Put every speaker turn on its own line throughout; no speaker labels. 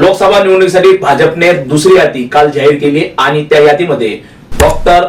लोकसभा निवडणुकीसाठी भाजपने दुसरी यादी काल जाहीर केली आणि त्या यादीमध्ये डॉक्टर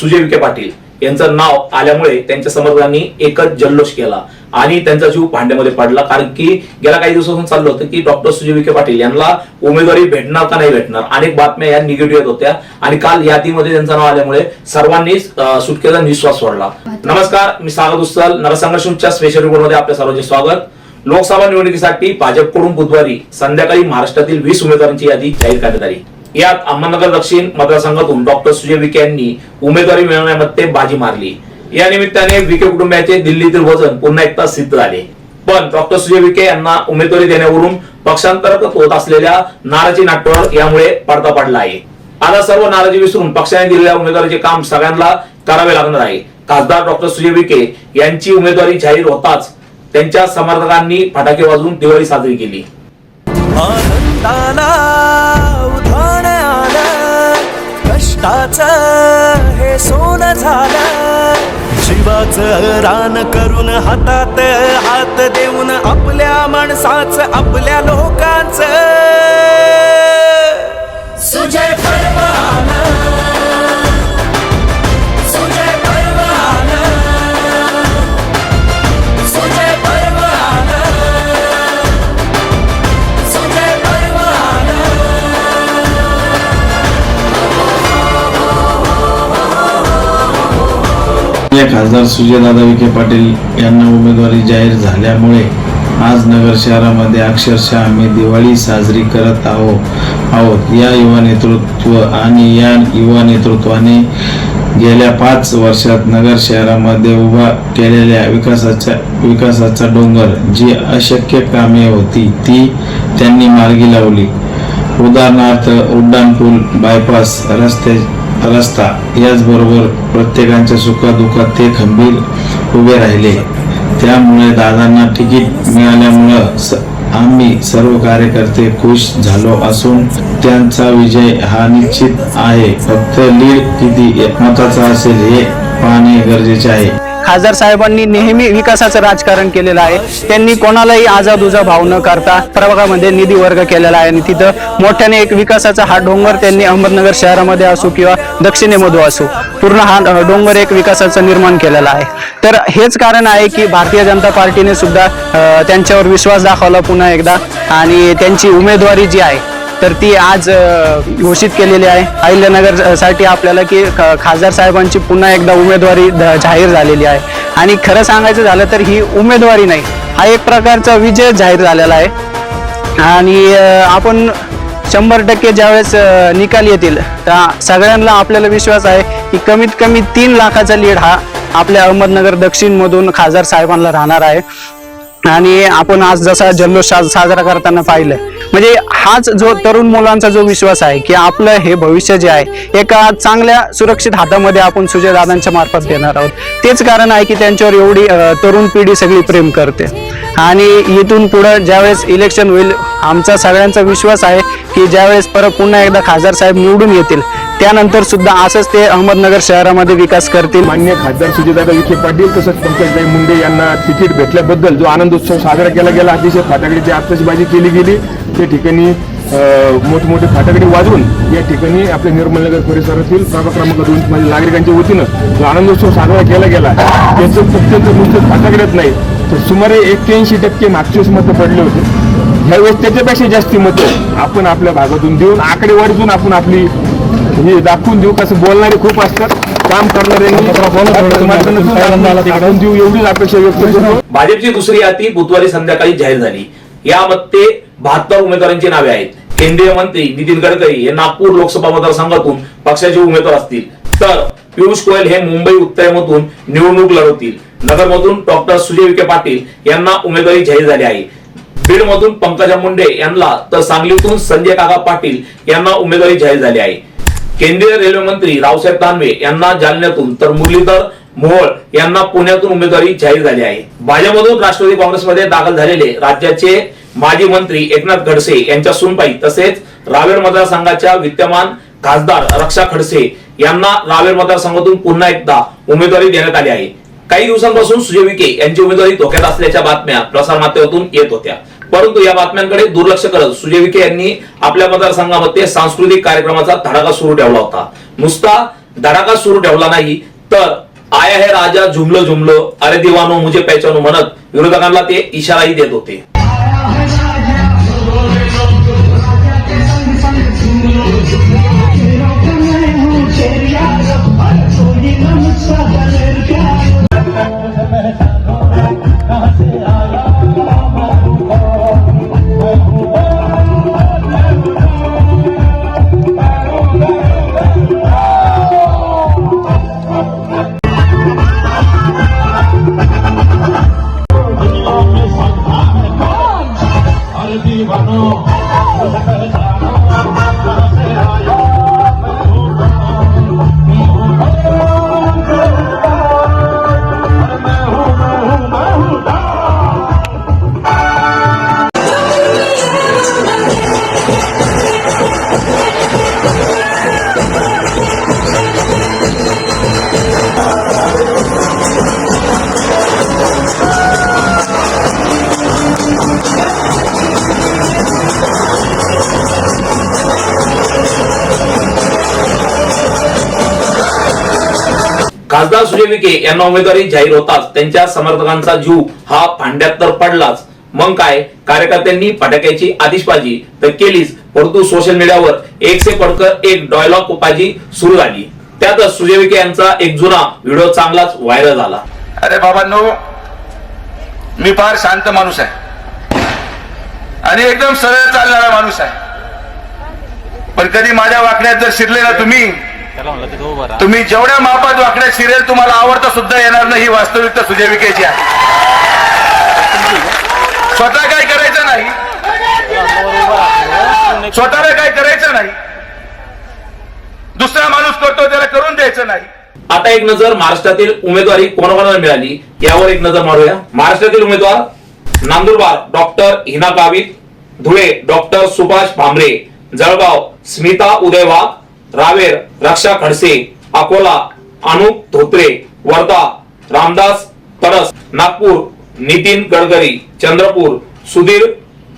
सुजय विखे पाटील यांचं नाव आल्यामुळे त्यांच्या समर्थकांनी एकच जल्लोष केला आणि त्यांचा जीव भांड्यामध्ये पडला. कारण की गेल्या काही दिवसापासून चाललं होतं की डॉक्टर सुजय विखे पाटील यांना उमेदवारी भेटणार का नाही भेटणार? अनेक बातम्या या निगेटिव्ह येत होत्या आणि काल यादीमध्ये त्यांचं नाव आल्यामुळे सर्वांनीच सुटकेचा निश्वास सोडला. नमस्कार मी सागर उत्सल नरसंघर्षच्या स्पेशल रिपोर्टमध्ये आपल्या सर्वांचे स्वागत. लोकसभा निवडणुकीसाठी भाजपकडून बुधवारी संध्याकाळी महाराष्ट्रातील वीस उमेदवारांची यादी जाहीर करण्यात आली. यात अहमदनगर दक्षिण मतदारसंघातून डॉक्टर सुजय विखे यांनी उमेदवारी मिळवण्यामध्ये बाजी मारली. या निमित्ताने विखे कुटुंबियाचे दिल्लीतील वजन पुन्हा एकदा सिद्ध झाले. पण डॉक्टर सुजय विखे यांना उमेदवारी देण्यावरून पक्षांतर्गत होत असलेल्या नाराजी नाट्यावर यामुळे पडदा पडला आहे. आता सर्व नाराजी विसरून पक्षाने दिलेल्या उमेदवारीचे काम सगळ्यांना करावे लागणार आहे. खासदार डॉक्टर सुजय विखे यांची उमेदवारी जाहीर होताच त्यांच्या समर्थकांनी फटाके वाजवून दिवाळी साजरी केली.
आनंदाला उधाण आलं कष्टाचं हे सोनं झालं. जीवाचं रान करून हातात हात देऊन आपल्या माणसाचं आपल्या लोकांचं.
सुजय पर्व
खासदार सुजयदादा विखे पाटील यांना उमेदवारी जाहीर झाल्यामुळे आज नगर शहरामध्ये अक्षरशः आम्ही दिवाळी साजरी करत आहोत आहोत. या युवा नेतृत्व आणि या युवा नेतृत्वाने गेल्या पाच वर्षात नगर शहरामध्ये उभा केलेल्या विकासाच्या विकासाचा डोंगर जी अशक्य कामे होती ती त्यांनी मार्गी लावली. उदाहरणार्थ उड्डाणपूल बायपास रस्ते रस्ता याचबरोबर प्रत्येकांच्या सुखादुखात ते खंबीर उभे राहिले. त्यामुळे दादांना तिकीट मिळाल्यामुळं आम्ही सर्व कार्यकर्ते खुश झालो असून त्यांचा विजय हा निश्चित आहे. फक्त लीड किती मताचा असेल हे पाहणे गरजेचे आहे.
खासदार साहेबांनी नेहमी विकासाचं राजकारण केलेलं आहे. त्यांनी कोणालाही आजादुजा भाव न करता प्रभागामध्ये निधी वर्ग केलेला आहे. आणि तिथं मोठ्याने एक विकासाचा हा डोंगर त्यांनी अहमदनगर शहरामध्ये असो किंवा दक्षिणेमधून असो पूर्ण हा डोंगर एक विकासाचा निर्माण केलेला आहे. तर हेच कारण आहे की भारतीय जनता पार्टीने सुद्धा त्यांच्यावर विश्वास दाखवला पुन्हा एकदा. आणि त्यांची उमेदवारी जी आहे तर ती आज घोषित केलेली आहे. अहिल्यानगरसाठी आपल्याला की खासदार साहेबांची पुन्हा एकदा उमेदवारी जाहीर झालेली आहे. आणि खरं सांगायचं झालं तर ही उमेदवारी नाही हा एक प्रकारचा विजय जाहीर झालेला आहे. आणि आपण शंभर टक्के ज्यावेळेस निकाल येतील त्या सगळ्यांना आपल्याला विश्वास आहे की कमीत कमी तीन लाखाचा लीड हा आपल्या अहमदनगर दक्षिणमधून खासदार साहेबांना राहणार आहे. आणि आपण आज जसा जल्लोष साजरा करताना पाहिलं म्हणजे हाच जो तरुण मुलांचा जो विश्वास आहे की आपलं हे भविष्य जे आहे एका चांगल्या सुरक्षित हातामध्ये आपण सुजयदादांच्या मार्फत देणार आहोत. तेच कारण आहे की त्यांच्यावर एवढी तरुण पिढी सगळी प्रेम करते. आणि इथून पुढं ज्यावेळेस इलेक्शन होईल आमचा सगळ्यांचा विश्वास आहे की ज्यावेळेस परत पुन्हा एकदा खासदार साहेब निवडून येतील त्यानंतर सुद्धा असंच ते अहमदनगर शहरामध्ये विकास करतील.
मान्य खासदार सुजितदादा विखे पाटील तसंच पंकजभाई मुंडे यांना तिकीट भेटल्याबद्दल जो आनंद उत्सव साजरा केला गेला अतिशय फाटाकडीची आतषबाजी केली गेली त्या ठिकाणी मोठमोठे फटाकडे वाजवून या ठिकाणी आपल्या निर्मलनगर परिसरातील प्रभाग क्रमांक दोन म्हणजे नागरिकांच्या वतीनं जो आनंदोत्सव साजरा केला गेला त्याचं फक्त नुसतं फाटाकडेच नाही तर सुमारे एक्क्याऐंशी टक्के मागच्या मतं पडले होते. ह्यावेळेस त्याच्यापेक्षा जास्ती मतं आपण आपल्या भागातून देऊन आकडेवारीतून आपण आपली हे दाखवून देऊ कसं बोलणारे खूप असतात. काम करणाऱ्यांनी. दाखवून देऊ एवढीच अपेक्षा व्यक्त करतो.
भाजपची दुसरी यादी बुधवारी संध्याकाळी जाहीर झाली. यामध्ये बहात्तर उमेदवारांची नावे आहेत. केंद्रीय मंत्री नितीन गडकरी हे नागपूर लोकसभा मतदारसंघातून पक्षाचे उमेदवार असतील. तर पियुष गोयल हे मुंबई उत्तरेमधून निवडणूक लढवतील. नगरमधून डॉक्टर सुजय विखे पाटील यांना उमेदवारी जाहीर झाली आहे. बीड मधून पंकजा मुंडे यांना तर सांगलीतून संजय काका पाटील यांना उमेदवारी जाहीर झाली आहे. केंद्रीय रेल्वे मंत्री रावसाहेब दानवे यांना जालन्यातून तर मुरलीधर मोहोळ यांना पुण्यातून उमेदवारी जाहीर झाली आहे. भाजपमधून राष्ट्रवादी काँग्रेसमध्ये दाखल झालेले राज्याचे माजी मंत्री एकनाथ खडसे यांच्या सुनपाई तसेच रावेर मतदारसंघाच्या विद्यमान खासदार रक्षा खडसे यांना रावेर मतदारसंघातून पुन्हा एकदा उमेदवारी देण्यात आली आहे. काही दिवसांपासून सुजय विखे यांची उमेदवारी धोक्यात असल्याच्या बातम्या प्रसारमाध्यमातून येत होत्या. परंतु या बातम्यांकडे दुर्लक्ष करत सुजय विखे यांनी आपल्या मतदारसंघामध्ये सांस्कृतिक कार्यक्रमाचा धडाका सुरू ठेवला होता. नुसता धडाका सुरू ठेवला नाही तर आया हे राजा झुमलं झुमलं अरे दिवानो मुझे पहचानो म्हणत विरोधकांना ते इशाराही देत होते. खासदार सुजय विखे यांना उमेदवारी जाहीर होताच. त्यांच्या समर्थकांचा जीव हा भांड्यात तर पडलाच. मग काय? कार्यकर्त्यांनी फटाक्याची आतिषबाजी तर केलीच परंतु सोशल मीडियावर एक से पडकर एक डॉयलॉग उपाजी सुरू झाली. त्यातच सुजय विखे यांचा एक जुना व्हिडिओ चांगलाच व्हायरल झाला.
अरे बाबांनो मी फार शांत माणूस आहे. आणि एकदम सरळ चालणारा माणूस आहे. पण कधी माझ्या वाकण्यात जर शिरले ना तुम्ही तुम्ही जेवढ्या मापात वाकण्यात शिरेल तुम्हाला आवडता सुद्धा येणार नाही ही वास्तविकता सुजय विखेची आहे. स्वतः काय करायचं नाही? स्वतःला काय करायचं नाही? दुसरा माणूस करतो त्याला करून द्यायचं नाही.
आता एक नजर महाराष्ट्रातील उमेदवारी कोणाकोणाला मिळाली? यावर एक नजर मारूया. महाराष्ट्रातील उमेदवार Nandurbar doctor Heena Gavit Dhule doctor Subhash Bhamre Jalgaon Smita Uday Wagh Raver Raksha Khadse Akola Anup Dhotre Wardha Ramdas Taras Nagpur Nitin Gadkari Chandrapur Sudhir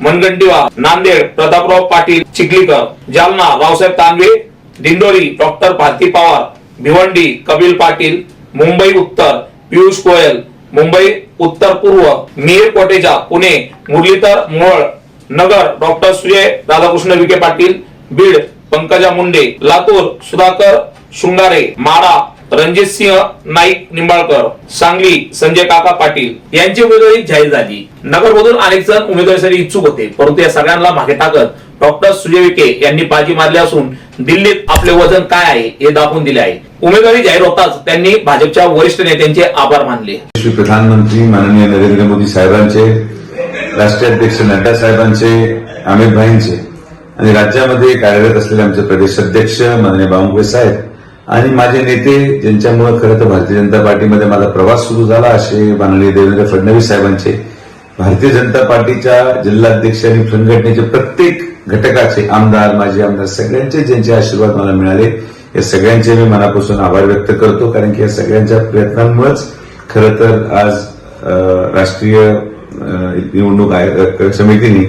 Mungantiwar Nanded Prataprao Patil Chikhalikar Jalna Raosaheb Tanve Dindori doctor Bharti Pawar Bhiwandi Kapil Patil Mumbai उत्तर पियुष गोयल मुंबई उत्तर पूर्व Mihir Kotecha Pune Muralidhar Mohol Nagar doctor Sujay Radhakrishna Vikhe Patil Beed Pankaja Munde Latur Sudhakar Shrungare Madha Ranjit Singh Naik Nimbalkar Sangli Sanjay Kaka Patil यांची उमेदवारी जाहीर झाली. नगरमधून अनेक जण उमेदवारीसाठी इच्छुक होते परंतु या सगळ्यांना मागे टाकत डॉक्टर सुजय विखे यांनी बाजी मारली असून दिल्लीत आपले वजन काय आहे हे दाखवून दिले आहे. उमेदवारी जाहीर होताच त्यांनी भाजपच्या वरिष्ठ नेत्यांचे आभार मानले.
श्री प्रधानमंत्री माननीय नरेंद्र मोदी साहेबांचे राष्ट्रीय अध्यक्ष नड्डा साहेबांचे अमित भाईंचे. आणि राज्यामध्ये कार्यरत असलेले आमचे प्रदेश अध्यक्ष माननीय बावनकुळे साहेब आणि माझे नेते ज्यांच्यामुळे खरं तर भारतीय जनता पार्टीमध्ये माझा प्रवास सुरू झाला असे माननीय देवेंद्र फडणवीस साहेबांचे भारतीय जनता पार्टीच्या जिल्हाध्यक्ष आणि संघटनेचे प्रत्येक घटकाचे आमदार माजी आमदार सगळ्यांचे ज्यांचे आशीर्वाद मला मिळाले या सगळ्यांचे मी मनापासून आभार व्यक्त करतो कारण की या सगळ्यांच्या प्रयत्नांमुळेच खरं तर आज राष्ट्रीय निवडणूक आयोग समितीने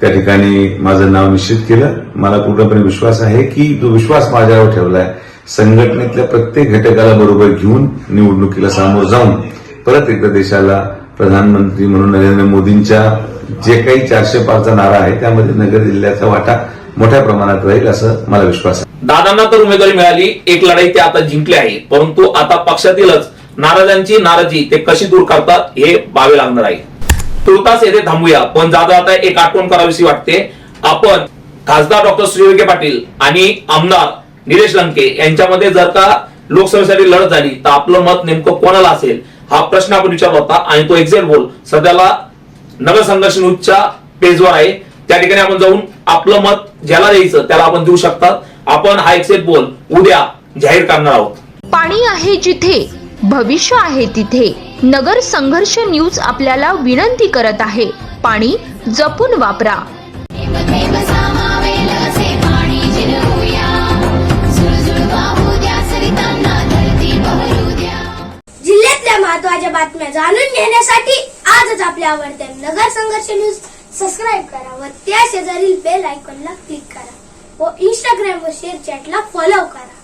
त्या ठिकाणी माझं नाव निश्चित केलं. मला पूर्णपणे विश्वास आहे की जो विश्वास माझ्यावर ठेवलाय संघटनेतल्या प्रत्येक घटकाला बरोबर घेऊन निवडणुकीला सामोर जाऊन परत एकदा देशाला प्रधानमंत्री म्हणून नरेंद्र मोदींच्या जे काही चारशे पाचचा नारा आहे त्यामध्ये नगर जिल्ह्याचा वाटा मोठ्या प्रमाणात राहील असं मला विश्वास आहे.
दादांना तर उमेदवारी मिळाली एक लढाई ते आता जिंकले आहे. परंतु आता पक्षातीलच नाराजांची नाराजी ते कशी दूर करतात हे पाहावे लागणार आहे. तुर्तास येथे थांबूया. पण जाता जाता एक आठवण करावीशी वाटते. आपण खासदार डॉक्टर सुजय विखे पाटील आणि आमदार निलेश लंके यांच्यामध्ये जर का लोकसभेसाठी लढत झाली तर आपलं मत नेमकं कोणाला असेल? हा प्रश्न आपण विचारला होता आणि तो एक्झॅक्ट बोल सध्याला नगर संघर्ष न्यूजच्या पेजवर आहे. त्या ठिकाणी आपण जाऊन आपलं मत ज्याला द्यायचं त्याला आपण देऊ शकतात आपण हा एक्झॅक्ट बोल उद्या जाहीर करणार आहोत.
पाणी आहे जिथे. भविष्य आहे तिथे. नगर संघर्ष न्यूज आपल्याला विनंती करत आहे. पाणी जपून वापरा.
जिल्ह्यातल्या महत्त्वाच्या बातम्या जाणून घेण्यासाठी आजच आपल्या आवडत्या नगर संघर्ष न्यूज सबस्क्राईब करा व त्या शेजारील बेल आयकॉनला क्लिक करा व इंस्टाग्राम व शेअर चॅटला फॉलो करा.